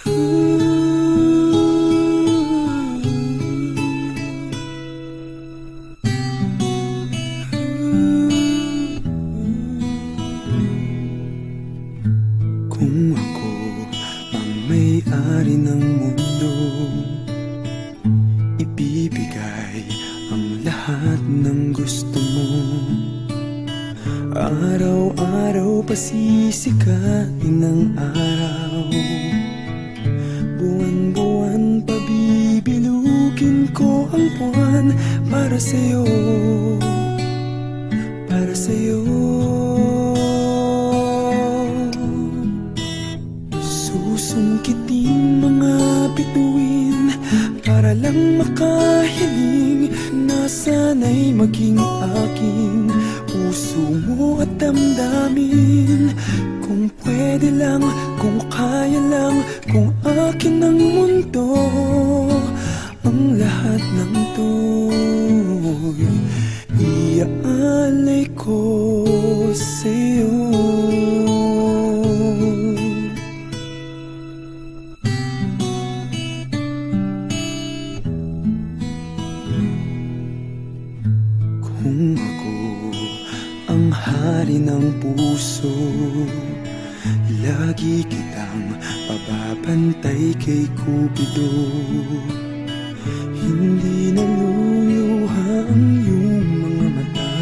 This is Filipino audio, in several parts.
Kung ako ang may-ari ng mundo Ibibigay ang lahat ng gusto mo. Araw-araw pasisikain ng araw. Ko ang buwan Para sa'yo. Para sa'yo. Susungkitin mga bituin Para lang makahiling Na sana'y maging aking Puso mo at damdamin. Kung pwede lang, kung kaya lang Kung akin ang mundo Ang lahat ng to'y Iaalay ko sa'yo. Kung ako ang hari ng puso Lagi kitang pababantay kay Cupido Hindi naluluha ang iyong mga mata.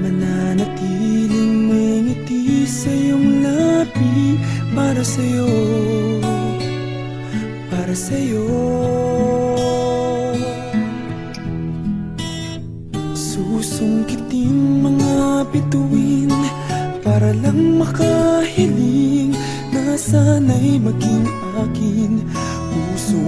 Mananatiling may ngiti sa iyong labi Para sa'yo Para sa'yo. Susungkitin mga bituin Para lang makahiling Na sana'y maging akin. Puso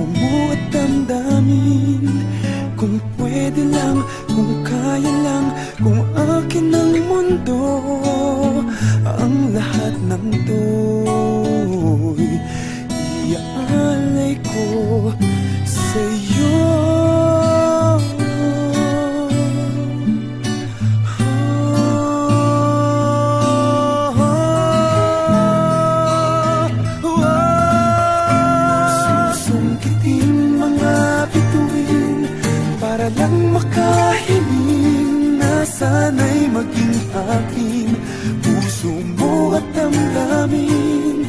Para lang makahiling. Na sana'y maging akin Puso mo at damdamin.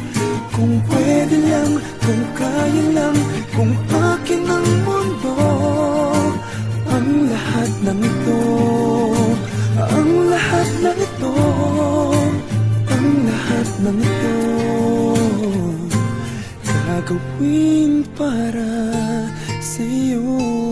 Kung pwede lang, kung kaya lang Kung akin ang mundo. Ang lahat ng ito Ang lahat ng ito Ang lahat ng ito. Gagawin para sa'yo